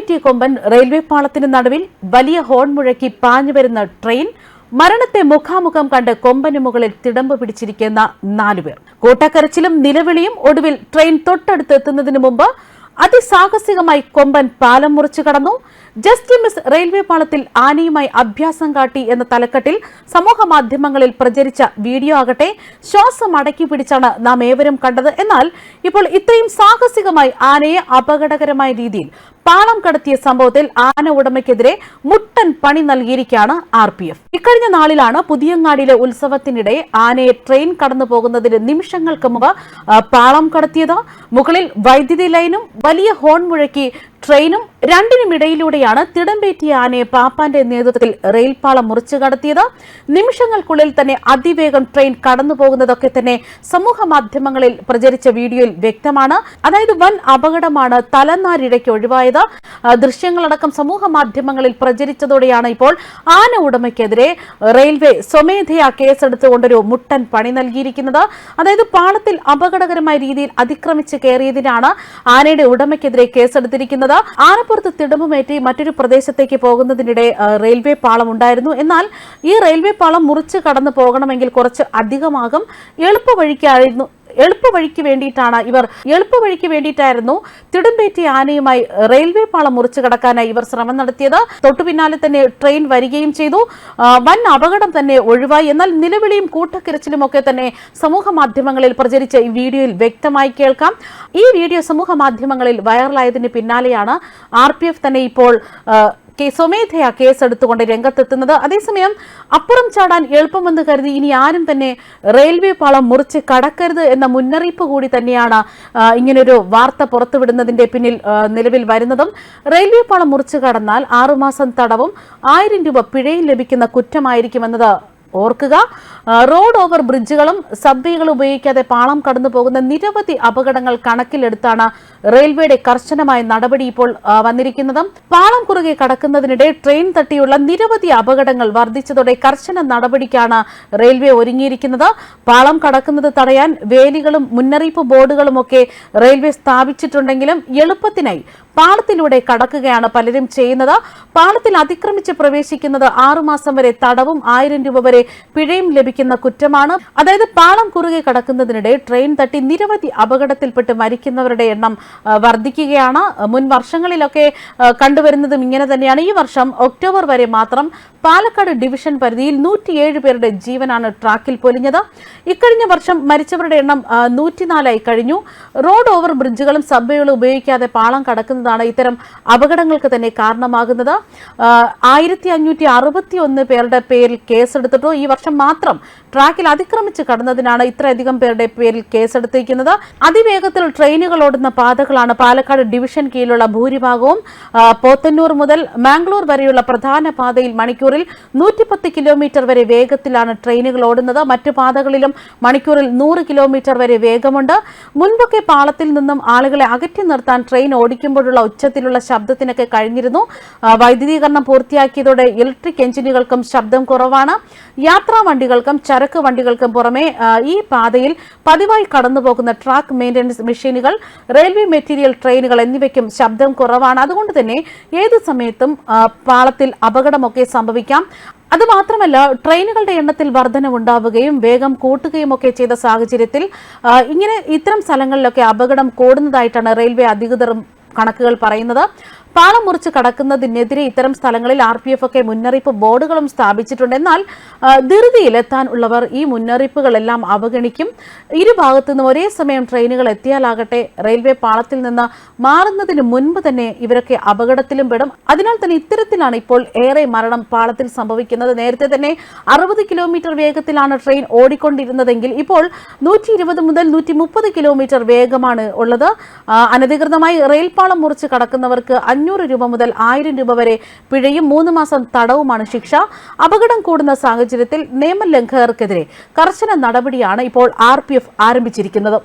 തിടമ്പേറ്റിയ കൊമ്പൻ റെയിൽവേ പാളത്തിന് നടുവിൽ വലിയ ഹോൺ മുഴക്കി പാഞ്ഞു വരുന്ന ട്രെയിൻ മരണത്തെ മുഖാമുഖം കണ്ട് കൊമ്പന് മുകളിൽ തിടമ്പ് പിടിച്ചിരിക്കുന്ന നാലുപേർ. കൂട്ടക്കരച്ചിലും നിലവിളിയും ഒടുവിൽ ട്രെയിൻ തൊട്ടടുത്ത് എത്തുന്നതിന് മുമ്പ് അതിസാഹസികമായി കൊമ്പൻ പാലം മുറിച്ചു കടന്നു. ജസ്റ്റ് മിസ് റെയിൽവേ പാളത്തിൽ ആനയുമായി അഭ്യാസം കാട്ടി എന്ന തലക്കെട്ടിൽ സമൂഹ മാധ്യമങ്ങളിൽ പ്രചരിച്ച വീഡിയോ ആകട്ടെ ശ്വാസം അടക്കി പിടിച്ചാണ് നാം ഏവരും കണ്ടത്. എന്നാൽ ഇപ്പോൾ ഇത്രയും സാഹസികമായി ആനയെ അപകടകരമായ രീതിയിൽ പാളം കടത്തിയ സംഭവത്തിൽ ആന ഉടമയ്ക്കെതിരെ മുട്ടൻ പണി നൽകിയിരിക്കുകയാണ് ആർ പി എഫ്. ഇക്കഴിഞ്ഞ നാളിലാണ് പുതിയങ്ങാടിയിലെ ഉത്സവത്തിനിടെ ആനയെ ട്രെയിൻ കടന്നു പോകുന്നതിന് നിമിഷങ്ങൾക്ക് മുമ്പ് പാളം കടത്തിയത്. മുകളിൽ വൈദ്യുതി ലൈനും വലിയ ഹോൺ മുഴക്കി ട്രെയിനും രണ്ടിനുമിടയിലൂടെയാണ് തിടമ്പേറ്റിയ ആനയെ പാപ്പാന്റെ നേതൃത്വത്തിൽ റെയിൽപാളം മുറിച്ചു കടത്തിയത്. നിമിഷങ്ങൾക്കുള്ളിൽ തന്നെ അതിവേഗം ട്രെയിൻ കടന്നുപോകുന്നതൊക്കെ തന്നെ സമൂഹ മാധ്യമങ്ങളിൽ പ്രചരിച്ച വീഡിയോയിൽ വ്യക്തമാണ്. അതായത് വൻ അപകടമാണ് തലനാരിഴയ്ക്ക് ഒഴിവായത്. ദൃശ്യങ്ങളടക്കം സമൂഹ മാധ്യമങ്ങളിൽ പ്രചരിച്ചതോടെയാണ് ഇപ്പോൾ ആന ഉടമയ്ക്കെതിരെ റെയിൽവേ സ്വമേധയാ കേസെടുത്തുകൊണ്ടൊരു മുട്ടൻ പണി നൽകിയിരിക്കുന്നത്. അതായത് പാളത്തിൽ അപകടകരമായ രീതിയിൽ അതിക്രമിച്ച് കയറിയതിനാണ് ആനയുടെ ഉടമയ്ക്കെതിരെ കേസെടുത്തിരിക്കുന്നത്. ആനപ്പുറത്ത് തിടമ്പുമേറ്റി മറ്റൊരു പ്രദേശത്തേക്ക് പോകുന്നതിനിടെ റെയിൽവേ പാളം ഉണ്ടായിരുന്നു. എന്നാൽ ഈ റെയിൽവേ പാളം മുറിച്ച് കടന്നു പോകണമെങ്കിൽ കുറച്ച് അധികമാകും. എളുപ്പവഴിക്കായിരുന്നു എളുപ്പവഴിക്ക് വേണ്ടിയിട്ടാണ് ഇവർ എളുപ്പവഴിക്ക് വേണ്ടിയിട്ടായിരുന്നു തിടുമ്പേറ്റി ആനയുമായി റെയിൽവേ പാളം മുറിച്ചു കടക്കാനായി ഇവർ ശ്രമം നടത്തിയത്. തൊട്ടു പിന്നാലെ തന്നെ ട്രെയിൻ വരികയും ചെയ്തു. വൻ അപകടം തന്നെ ഒഴിവായി. എന്നാൽ നിലവിളിയും കൂട്ടക്കിരച്ചിലും ഒക്കെ തന്നെ സമൂഹ മാധ്യമങ്ങളിൽ പ്രചരിച്ച ഈ വീഡിയോയിൽ വ്യക്തമായി കേൾക്കാം. ഈ വീഡിയോ സമൂഹ മാധ്യമങ്ങളിൽ വൈറലായതിന് പിന്നാലെയാണ് ആർ തന്നെ ഇപ്പോൾ കേ- സ്വമേധയാ കേസെടുത്തുകൊണ്ട് രംഗത്തെത്തുന്നത്. അതേസമയം അപ്പുറം ചാടാൻ എളുപ്പമെന്ന് കരുതി ഇനി ആരും തന്നെ റെയിൽവേ പാളം മുറിച്ച് കടക്കരുത് എന്ന മുന്നറിയിപ്പ് കൂടി തന്നെയാണ് ഇങ്ങനൊരു വാർത്ത പുറത്തുവിടുന്നതിന്റെ പിന്നിൽ നിലവിൽ വരുന്നതും. റെയിൽവേ പാളം മുറിച്ച് കടന്നാൽ ആറുമാസം തടവും ആയിരം രൂപ പിഴയും ലഭിക്കുന്ന കുറ്റമായിരിക്കുമെന്നത് ഓർക്കുക. റോഡ് ഓവർ ബ്രിഡ്ജുകളും സബ്വേകളും ഉപയോഗിക്കാതെ പാളം കടന്നു പോകുന്ന നിരവധി അപകടങ്ങൾ കണക്കിലെടുത്താണ് റെയിൽവേയുടെ കർശനമായ നടപടി ഇപ്പോൾ വന്നിരിക്കുന്നത്. പാളം കുറുകെ കടക്കുന്നതിനിടെ ട്രെയിൻ തട്ടിയുള്ള നിരവധി അപകടങ്ങൾ വർദ്ധിച്ചതോടെ കർശന നടപടിക്കാണ് റെയിൽവേ ഒരുങ്ങിയിരിക്കുന്നത്. പാളം കടക്കുന്നത് തടയാൻ വേലികളും മുന്നറിയിപ്പ് ബോർഡുകളും ഒക്കെ റെയിൽവേ സ്ഥാപിച്ചിട്ടുണ്ടെങ്കിലും എളുപ്പത്തിനായി പാളത്തിലൂടെ കടക്കുകയാണ് പലരും ചെയ്യുന്നത്. പാളത്തിൽ അതിക്രമിച്ച് പ്രവേശിക്കുന്നത് ആറുമാസം വരെ തടവും ആയിരം രൂപ വരെ പിഴയും ലഭിക്കുന്ന കുറ്റമാണ്. അതായത് പാളം കുറുകെ കടക്കുന്നതിനിടെ ട്രെയിൻ തട്ടി നിരവധി അപകടത്തിൽപ്പെട്ട് മരിക്കുന്നവരുടെ എണ്ണം വർദ്ധിക്കുകയാണ്. മുൻ വർഷങ്ങളിലൊക്കെ കണ്ടുവരുന്നതും ഇങ്ങനെ തന്നെയാണ്. ഈ വർഷം ഒക്ടോബർ വരെ മാത്രം പാലക്കാട് ഡിവിഷൻ പരിധിയിൽ നൂറ്റിയേഴ് പേരുടെ ജീവനാണ് ട്രാക്കിൽ പൊലിഞ്ഞത്. ഇക്കഴിഞ്ഞ വർഷം മരിച്ചവരുടെ എണ്ണം നൂറ്റിനാലായി കഴിഞ്ഞു. റോഡ് ഓവർ ബ്രിഡ്ജുകളും സബ്വേകളും ഉപയോഗിക്കാതെ പാളം കടക്കുന്നതാണ് ഇത്തരം അപകടങ്ങൾക്ക് തന്നെ കാരണമാകുന്നത്. ആയിരത്തി അഞ്ഞൂറ്റി അറുപത്തി ഒന്ന് പേരുടെ പേരിൽ കേസെടുത്തിട്ടു. ഈ വർഷം മാത്രം ട്രാക്കിൽ അതിക്രമിച്ച് കടന്നതിനാണ് ഇത്രയധികം പേരുടെ പേരിൽ കേസെടുത്തിരിക്കുന്നത്. അതിവേഗത്തിൽ ട്രെയിനുകൾ ഓടുന്ന പാതകളാണ് പാലക്കാട് ഡിവിഷൻ കീഴിലുള്ള ഭൂരിഭാഗവും. പോത്തന്നൂർ മുതൽ മാംഗ്ലൂർ വരെയുള്ള പ്രധാന പാതയിൽ മണിക്കൂറിൽ നൂറ്റിപ്പത്ത് കിലോമീറ്റർ വരെ വേഗത്തിലാണ് ട്രെയിനുകൾ ഓടുന്നത്. മറ്റു പാതകളിലും മണിക്കൂറിൽ നൂറ് കിലോമീറ്റർ വരെ വേഗമുണ്ട്. മുൻപൊക്കെ പാളത്തിൽ നിന്നും ആളുകളെ അകറ്റി നിർത്താൻ ട്രെയിൻ ഓടിക്കുമ്പോഴുള്ള ഉച്ചത്തിലുള്ള ശബ്ദത്തിനൊക്കെ കഴിഞ്ഞിരുന്നു. വൈദ്യുതീകരണം പൂർത്തിയാക്കിയതോടെ ഇലക്ട്രിക് എഞ്ചിനുകൾക്കും ശബ്ദം കുറവാണ്. യാത്രാ വണ്ടികൾക്കും ചരക്ക് വണ്ടികൾക്കും പുറമെ ഈ പാതയിൽ പതിവായി കടന്നുപോകുന്ന ട്രാക്ക് മെയിന്റനൻസ് മെഷീനുകൾ റെയിൽവേ മെറ്റീരിയൽ ട്രെയിനുകൾ എന്നിവയ്ക്കും ശബ്ദം കുറവാണ്. അതുകൊണ്ട് തന്നെ ഏത് സമയത്തും പാളത്തിൽ അപകടമൊക്കെ സംഭവിക്കാം. അതുമാത്രമല്ല ട്രെയിനുകളുടെ എണ്ണത്തിൽ വർധനവുണ്ടാവുകയും വേഗം കൂട്ടുകയും ഒക്കെ ചെയ്ത സാഹചര്യത്തിൽ ഇങ്ങനെ ഇത്തരം സ്ഥലങ്ങളിലൊക്കെ അപകടം കൂടുന്നതായിട്ടാണ് റെയിൽവേ അധികൃതരും കണക്കുകൾ പറയുന്നത്. പാളം മുറിച്ച് കടക്കുന്നതിനെതിരെ ഇത്തരം സ്ഥലങ്ങളിൽ ആർ പി എഫ് ഒക്കെ മുന്നറിയിപ്പ് ബോർഡുകളും സ്ഥാപിച്ചിട്ടുണ്ട്. എന്നാൽ ധൃതിയിലെത്താൻ ഉള്ളവർ ഈ മുന്നറിയിപ്പുകളെല്ലാം അവഗണിക്കും. ഇരുഭാഗത്തു നിന്നും ഒരേ സമയം ട്രെയിനുകൾ എത്തിയാലാകട്ടെ റെയിൽവേ പാളത്തിൽ നിന്ന് മാറുന്നതിന് മുൻപ് തന്നെ ഇവരൊക്കെ അപകടത്തിലും പെടും. അതിനാൽ തന്നെ ഇത്തരത്തിലാണ് ഇപ്പോൾ ഏറെ മരണം പാളത്തിൽ സംഭവിക്കുന്നത്. നേരത്തെ തന്നെ അറുപത് കിലോമീറ്റർ വേഗത്തിലാണ് ട്രെയിൻ ഓടിക്കൊണ്ടിരുന്നതെങ്കിൽ ഇപ്പോൾ നൂറ്റി ഇരുപത് മുതൽ നൂറ്റി മുപ്പത് കിലോമീറ്റർ വേഗമാണ് ഉള്ളത്. അനധികൃതമായി റെയിൽപാളം മുറിച്ച് കടക്കുന്നവർക്ക് അഞ്ഞൂറ് രൂപ മുതൽ ആയിരം രൂപ വരെ പിഴയും മൂന്ന് മാസം തടവുമാണ് ശിക്ഷ. അപകടം കൂടുന്ന സാഹചര്യത്തിൽ നിയമലംഘകർക്കെതിരെ കർശന നടപടിയാണ് ഇപ്പോൾ ആർ ആരംഭിച്ചിരിക്കുന്നത്.